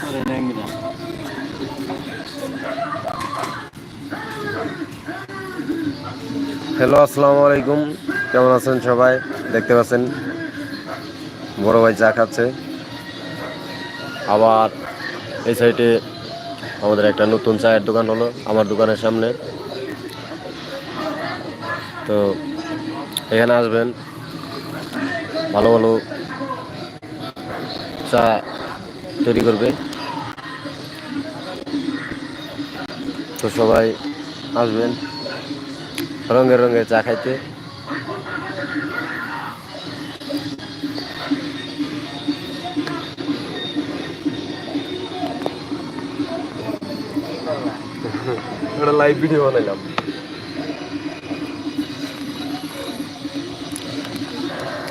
করে নেংরা হ্যালো আসসালামু আলাইকুম কেমন আছেন সবাই? দেখতে পাচ্ছেন? বড় ভাই চা খাচ্ছে। আবার এই সাইডে আমাদের একটা নতুন চায়ের দোকান হলো আমার দোকানের সামনে। তো এখানে আসবেন, ভালো ভালো চা তৈরি করবে। তো সবাই আসবেন রঙের রঙের চা খাইতে। একটা লাইভ ভিডিও বানাইলাম।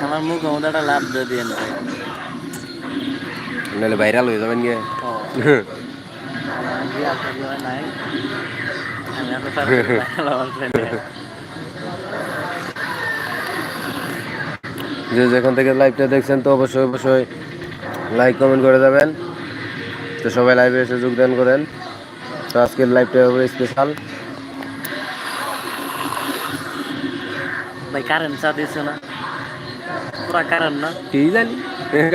আমার মুখ আমাদের একটা লাভ দিয়ে নেবে। নাহলে ভাইরাল হয়ে যাবেন গিয়ে যে যেখান থেকে লাইভটা দেখছেন তো অবশ্যই অবশ্যই লাইক কমেন্ট করে যাবেন। তো সবাই লাইভে এসে যোগদান করেন। তো আজকের লাইভটা হবে স্পেশাল ভাই কারেন্ট চা দিছে না। পুরা কারেন্ট না? কি জানি?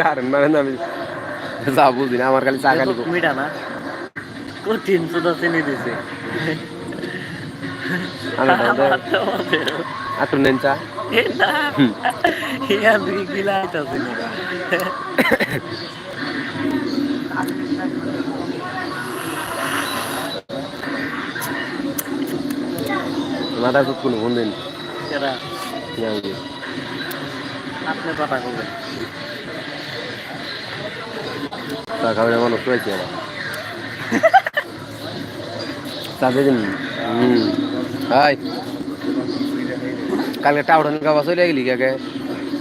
কারণ মানে আমি যা বুঝি না আমার খালি চা খালি মিঠা না? ও তিনশো দশ চিনি দিছে। আমি আমাদের আমার তো আমাদের। আটু নেন চা? এ না। ইয়া দুই গিলা আইতাছে না মাথা কোনো ফোন দিন আপনি কথা করবেন চা খাবে না মানুষ রয়েছে আবার চা হুম। হাই কালকে টাউন গাবা চলে গেলি কে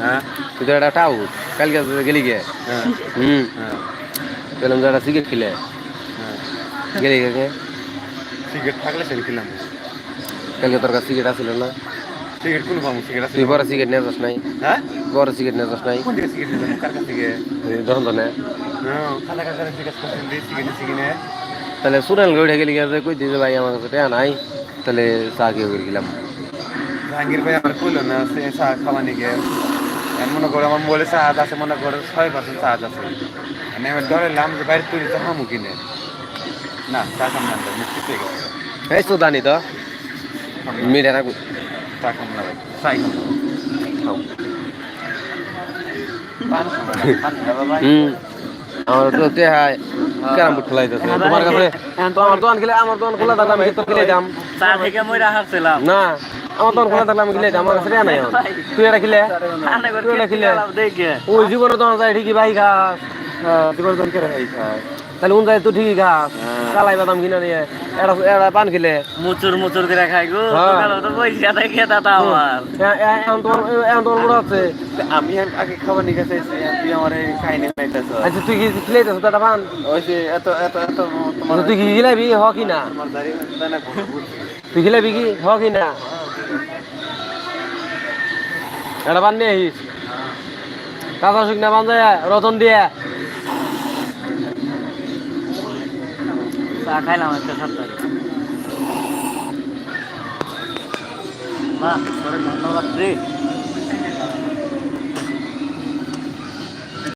হ্যাঁ। তুই তো একটা টাউ কালকে গেলি কে? হ্যাঁ। হুম। হ্যাঁ। পেলাম যে একটা সিগারেট খেলে। হ্যাঁ। গেলি কে সিগারেট থাকলে সেল খেলাম। কালকে তোর কাছে সিগারেট আসছিল না। সিগারেট কোন পাবো সিগারেট তুই বড় সিগারেট নিয়ে যাস নাই। হ্যাঁ? বড় সিগারেট নিয়ে যাস নাই। কোন দিকে সিগারেট নিলাম কার কাছ থেকে? ধন ধনে হ্যাঁ কালা কালা সিগারেট করছেন দিয়ে সিগারেট সিগারে তাহলে সুনাল গড়ে গেলি গেছে কই দিছে ভাই আমার কাছে টাকা নাই তাহলে চা খেয়ে গেলাম জাহাঙ্গীর ভাই আমার কইলো না সে চা খাওয়া নিকে মনে করো আমার মোবাইলে চার্জ আছে মনে করো ছয় পার্সেন্ট চার্জ আছে। আমি এবার ধরলাম যে বাইরে তুই তো হামু কিনে না চা খাম মিষ্টি পেয়ে গেছে। এই তো দানি তো। মিঠা না ভাই। হুম। আমার তো তে হাই ক্যারাম বোর্ড খেলাইতেছে। তোমার কাছে তো আমার দোকান খেলে আমার দোকান খোলা থাকলে আমি তো খেলে দাম চা থেকে মই রাখাছিলাম না আমার দোকান খোলা থাকলে আমি খেলে দাম আমার কাছে নাই। তুই এটা খেলে। তুই এটা খেলে। ওই জীবনে তোমার যায় ঠিকই ভাই খাস। হ্যাঁ, জীবনে তোমার কেটে খাই। খাস তাহলে উন যায় তুই ঠিকই খাস কালাই বাদাম কিনে নিয়ে এটা এটা পান খেলে। মুচুর মুচুর করে খাই গো। হ্যাঁ। তো পয়সা দেখে দাদা আমার। এ- এ- এখন তোমার এখন তোমার বড় আছে। আমি আগে খাবার নিয়ে গেছে তুই আমার খাইতেছ আচ্ছা তুই কি খেলাইতেছ? পান। ওই যে এত এত এত তোমার তুই কি খেলাবি হ কি না? তুই খেলাবি কি? হ কি না? এটা বান নিয়ে আহিস কাঁচা শুকনা বান যায় রতন দিয়ে। চা খাইলাম একটা সপ্তাহে। তোরে ধন্যবাদ রে।